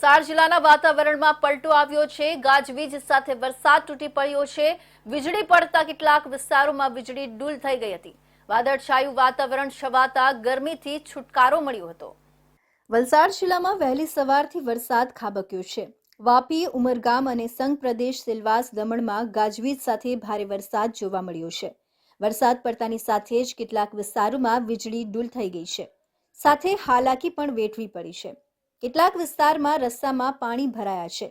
વલસાડ જિલ્લાના વાતાવરણમાં પલટો આવ્યો છે. ગાજવીજ સાથે વરસાદ તૂટી પડ્યો છે. વીજળી પડતા કેટલાક વિસ્તારોમાં વીજળી ડૂલ થઈ ગઈ હતી. વાદળછાયું વાતાવરણ છવાતા ગરમીથી છુટકારો મળ્યો હતો. વલસાડ જિલ્લામાં વહેલી સવારથી વરસાદ ખાબક્યો છે. વાપી, ઉમરગામ અને સંઘ પ્રદેશ સિલવાસ દમણમાં ગાજવીજ સાથે ભારે વરસાદ જોવા મળ્યો છે. વરસાદ પડતાની સાથે જ કેટલાક વિસ્તારોમાં વીજળી ડૂલ થઈ ગઈ છે. સાથે હાલાકી પણ વેઠવી પડી છે. કેટલાક વિસ્તારમાં રસ્તામાં પાણી ભરાયા છે.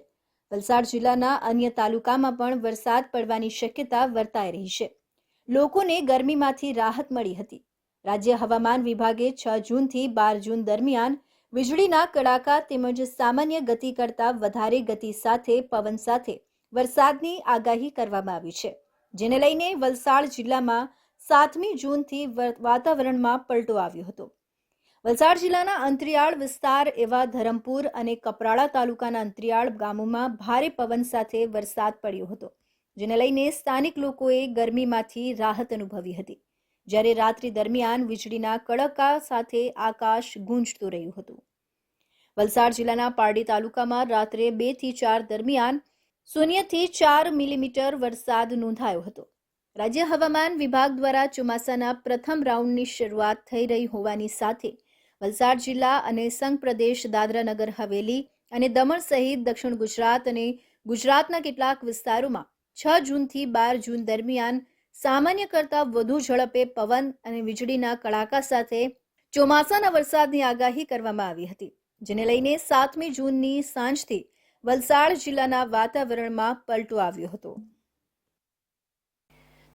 વલસાડ જિલ્લાના અન્ય તાલુકામાં પણ વરસાદ પડવાની શક્યતા વર્તાઈ રહી છે. લોકોને ગરમીમાંથી રાહત મળી હતી. રાજ્ય હવામાન વિભાગે છ જૂનથી બાર જૂન દરમિયાન વીજળીના કડાકા તેમજ સામાન્ય ગતિ કરતાં વધારે ગતિ સાથે પવન સાથે વરસાદની આગાહી કરવામાં આવી છે. જેને લઈને વલસાડ જિલ્લામાં સાતમી જૂનથી વાતાવરણમાં પલટો આવ્યો હતો. વલસાડ જિલ્લાના અંતરિયાળ વિસ્તાર એવા ધરમપુર અને કપરાળા તાલુકાના અંતરિયાળ ગામોમાં ભારે પવન સાથે વરસાદ પડ્યો હતો, જેને લઈને સ્થાનિક લોકોએ ગરમીમાંથી રાહત અનુભવી હતી. જ્યારે રાત્રિ દરમિયાન વીજળીના કડકા સાથે આકાશ ગુંજતું રહ્યું હતું. વલસાડ જિલ્લાના પારડી તાલુકામાં રાત્રે બેથી ચાર દરમિયાન શૂન્યથી ચાર મિલીમીટર વરસાદ નોંધાયો હતો. રાજ્ય હવામાન વિભાગ દ્વારા ચોમાસાના પ્રથમ રાઉન્ડની શરૂઆત થઈ રહી હોવાની સાથે વલસાડ જિલ્લા અને સંઘ પ્રદેશ દાદરાનગર હવેલી અને દમણ સહિત દક્ષિણ ગુજરાત અને ગુજરાતના કેટલાક વિસ્તારોમાં છ જૂનથી બાર જૂન દરમિયાન સામાન્ય કરતાં વધુ ઝડપે પવન અને વીજળીના કડાકા સાથે ચોમાસાના વરસાદની આગાહી કરવામાં આવી હતી, જેને લઈને સાતમી જૂનની સાંજથી વલસાડ જિલ્લાના વાતાવરણમાં પલટો આવ્યો હતો.